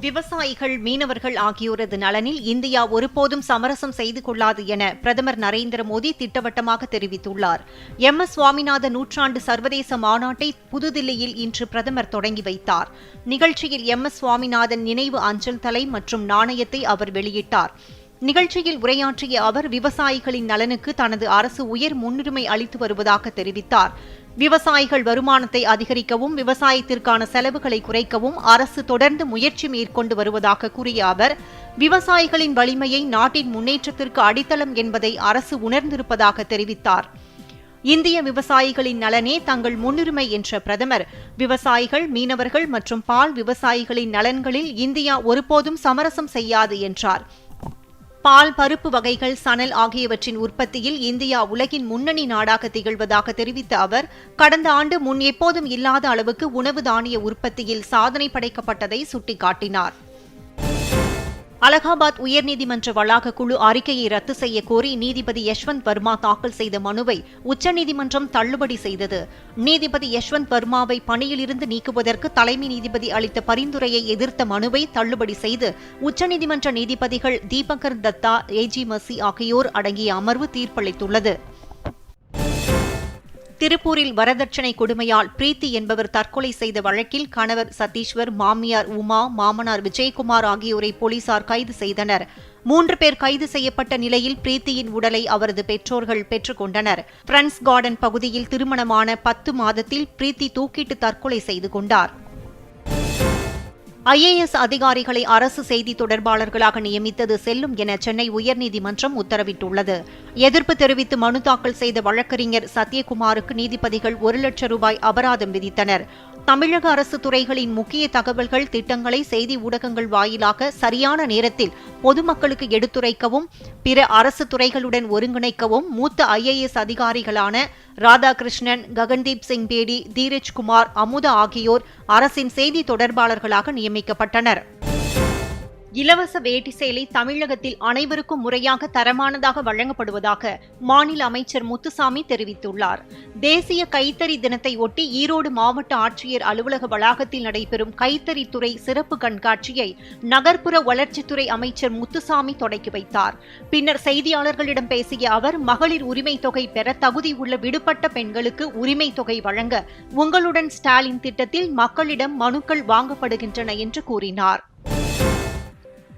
விவசாயிகள் மீனவர்கள் ஆகியோரது நலனில் இந்தியா ஒருபோதும் சமரசம் செய்து கொள்ளாது என பிரதமர் நரேந்திர மோடி திட்டவட்டமாக தெரிவித்துள்ளார். எம். எஸ். சுவாமிநாதன் நூற்றாண்டு சர்வதேச மாநாட்டை புதுதில்லியில் இன்று பிரதமர் தொடங்கி வைத்தார். நிகழ்ச்சியில் எம். எஸ். சுவாமிநாதன் நினைவு அஞ்சல் தலை மற்றும் நாணயத்தை அவர் வெளியிட்டார். நிகழ்ச்சியில் உரையாற்றிய அவர் விவசாயிகளின் நலனுக்கு தனது அரசு உயர் முன்னுரிமை அளித்து வருவதாக தெரிவித்தார். விவசாயிகள் வருமானத்தை அதிகரிக்கவும் விவசாயத்திற்கான செலவுகளை குறைக்கவும் அரசு தொடர்ந்து முயற்சி மேற்கொண்டு வருவதாக கூறிய அவர் விவசாயிகளின் வலிமையை நாட்டின் முன்னேற்றத்திற்கு அடித்தளம் என்பதை அரசு உணர்ந்திருப்பதாக தெரிவித்தார். இந்திய விவசாயிகளின் நலனே தங்கள் முன்னுரிமை என்ற பிரதமர். விவசாயிகள் மீனவர்கள் மற்றும் பால் விவசாயிகளின் நலன்களில் இந்தியா ஒருபோதும் சமரசம் செய்யாது என்றார். பால் பருப்பு வகைகள் சணல் ஆகியவற்றின் உற்பத்தியில் இந்தியா உலகின் முன்னணி நாடாக திகழ்வதாக தெரிவித்த அவர் கடந்த ஆண்டு முன் எப்போதும் இல்லாத அளவுக்கு உணவு தானிய உற்பத்தியில் சாதனை படைக்கப்பட்டதை சுட்டிக்காட்டினார். அலகாபாத் உயர்நீதிமன்ற வளாக குழு அறிக்கையை ரத்து செய்ய கோரி நீதிபதி யஷ்வந்த் வர்மா தாக்கல் செய்த மனுவை உச்சநீதிமன்றம் தள்ளுபடி செய்தது. நீதிபதி யஷ்வந்த் வர்மாவை பணியிலிருந்து நீக்குவதற்கு தலைமை நீதிபதி அளித்த பரிந்துரையை எதிர்த்த மனுவை தள்ளுபடி செய்து உச்சநீதிமன்ற நீதிபதிகள் தீபகர் தத்தா ஏஜி மசி ஆகியோர் அடங்கிய அமர்வு தீர்ப்பளித்துள்ளது. திருப்பூரில் வரதட்சணை கொடுமையால் பிரீத்தி என்பவர் தற்கொலை செய்த வழக்கில் கணவர் சதீஸ்வர் மாமியார் உமா மாமனார் விஜயகுமார் ஆகியோரை போலீசார் கைது செய்தனர். மூன்று பேர் கைது செய்யப்பட்ட நிலையில் பிரீத்தியின் உடலை அவரது பெற்றோர்கள் பெற்றுக்கொண்டனர் பிரெண்ட்ஸ் கார்டன் பகுதியில் திருமணமான பத்து மாதத்தில் பிரீத்தி தூக்கிட்டு தற்கொலை செய்து கொண்டார். ஐஏஎஸ் அதிகாரிகளை அரசு செய்தி தொடர்பாளர்களாக நியமித்தது செல்லும் என சென்னை உயர்நீதிமன்றம் உத்தரவிட்டுள்ளது. எதிர்ப்பு தெரிவித்து மனு தாக்கல் செய்த வழக்கறிஞர் சத்யகுமாருக்கு நீதிபதிகள் ஒரு லட்சம் ரூபாய் அபராதம் விதித்தனர். தமிழக அரசு துறைகளின் முக்கிய தகவல்கள் திட்டங்களை செய்தி ஊடகங்கள் வாயிலாக சரியான நேரத்தில் பொதுமக்களுக்கு எடுத்துரைக்கவும் பிற அரசு துறைகளுடன் ஒருங்கிணைக்கவும் மூத்த ஐஏஎஸ் அதிகாரிகளான ராதாகிருஷ்ணன் ககன்தீப் சிங் பேடி தீரஜ்குமார் அமுதா ஆகியோர் அரசின் செய்தி தொடர்பாளர்களாக நியமிக்கப்பட்டனர். இலவச வேட்டி சேலை தமிழகத்தில் அனைவருக்கும் முறையாக தரமானதாக வழங்கப்படுவதாக மாநில அமைச்சர் முத்துசாமி தெரிவித்துள்ளார். தேசிய கைத்தறி தினத்தை ஒட்டி ஈரோடு மாவட்ட ஆட்சியர் அலுவலக வளாகத்தில் நடைபெறும் கைத்தறித்துறை சிறப்பு கண்காட்சியை நகர்ப்புற வளர்ச்சித்துறை அமைச்சர் முத்துசாமி தொடக்கி வைத்தார். பின்னர் செய்தியாளர்களிடம் பேசிய அவர் மகளிர் உரிமை தொகை பெற தகுதி உள்ள விடுபட்ட பெண்களுக்கு உரிமை தொகை வழங்க உங்களுடன் ஸ்டாலின் திட்டத்தில் மக்களிடம் மனுக்கள் வாங்கப்படுகின்றன என்று கூறினார்.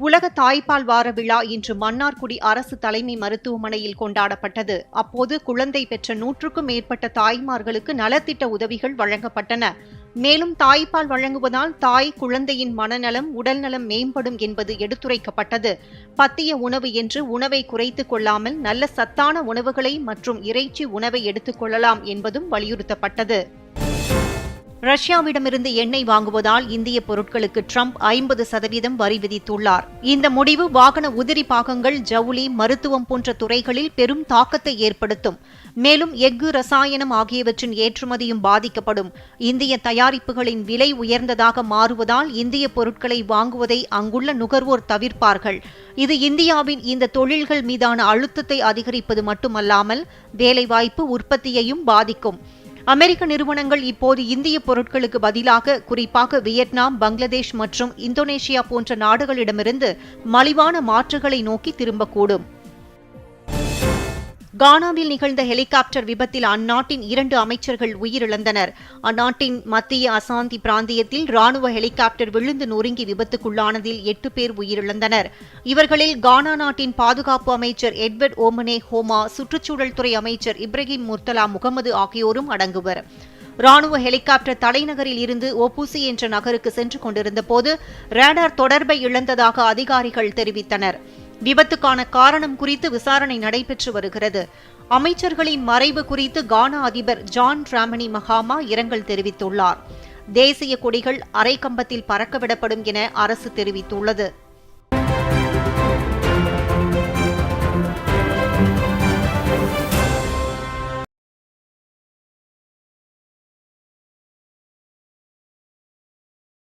உலக தாய்ப்பால் வார விழா இன்று மன்னார்குடி அரசு தலைமை மருத்துவமனையில் கொண்டாடப்பட்டது. அப்போது குழந்தை பெற்ற நூற்றுக்கும் மேற்பட்ட தாய்மார்களுக்கு நலத்திட்ட உதவிகள் வழங்கப்பட்டன. மேலும் தாய்ப்பால் வழங்குவதால் தாய் குழந்தையின் மனநலம் உடல்நலம் மேம்படும் என்பது எடுத்துரைக்கப்பட்டது. பத்திய உணவு என்று உணவை குறைத்துக் கொள்ளாமல் நல்ல சத்தான உணவுகளை மற்றும் இறைச்சி உணவை எடுத்துக் கொள்ளலாம் என்பதும் வலியுறுத்தப்பட்டது. ரஷ்யாவிடமிருந்து எண்ணெய் வாங்குவதால் இந்திய பொருட்களுக்கு ட்ரம்ப் ஐம்பது சதவீதம் வரி விதித்துள்ளார். இந்த முடிவு வாகன உதிரி பாகங்கள் ஜவுளி மருத்துவம் போன்ற துறைகளில் பெரும் தாக்கத்தை ஏற்படுத்தும். மேலும் எஃகு ரசாயனம் ஆகியவற்றின் ஏற்றுமதியும் பாதிக்கப்படும். இந்திய தயாரிப்புகளின் விலை உயர்ந்ததாக மாறுவதால் இந்திய பொருட்களை வாங்குவதை அங்குள்ள நுகர்வோர் தவிர்ப்பார்கள். இது இந்தியாவின் இந்த தொழில்கள் மீதான அழுத்தத்தை அதிகரிப்பது மட்டுமல்லாமல் வேலைவாய்ப்பு உற்பத்தியையும் பாதிக்கும். அமெரிக்க நிறுவனங்கள் இப்போது இந்திய பொருட்களுக்கு பதிலாக குறிப்பாக வியட்நாம் பங்களாதேஷ் மற்றும் இந்தோனேஷியா போன்ற நாடுகளிடமிருந்து மலிவான மாற்றுகளை நோக்கி திரும்பக்கூடும். கானாவில் நிகழ்ந்த ஹெலிகாப்டர் விபத்தில் அந்நாட்டின் இரண்டு அமைச்சர்கள் உயிரிழந்தனர். அந்நாட்டின் மத்திய அசாந்தி பிராந்தியத்தில் ராணுவ ஹெலிகாப்டர் விழுந்து நொறுங்கி விபத்துக்குள்ளானதில் எட்டு பேர் உயிரிழந்தனர். இவர்களில் கானா நாட்டின் பாதுகாப்பு அமைச்சர் எட்வர்ட் ஓமனே ஹோமா சுற்றுச்சூழல் துறை அமைச்சர் இப்ராஹிம் முர்தலா முகமது ஆகியோரும் அடங்குவர். ராணுவ ஹெலிகாப்டர் தலைநகரில் இருந்து ஒபூசி என்ற நகருக்கு சென்று கொண்டிருந்தபோது ரேடார் தொடர்பை இழந்ததாக அதிகாரிகள் தெரிவித்தனர். விபத்துக்கான காரணம் குறித்து விசாரணை நடைபெற்று வருகிறது. அமைச்சர்களின் மறைவு குறித்து கானா அதிபர் ஜான் டிராமனி மகாமா இரங்கல் தெரிவித்துள்ளார். தேசிய கொடிகள் அரைக்கம்பத்தில் பறக்கவிடப்படும் என அரசு தெரிவித்துள்ளது.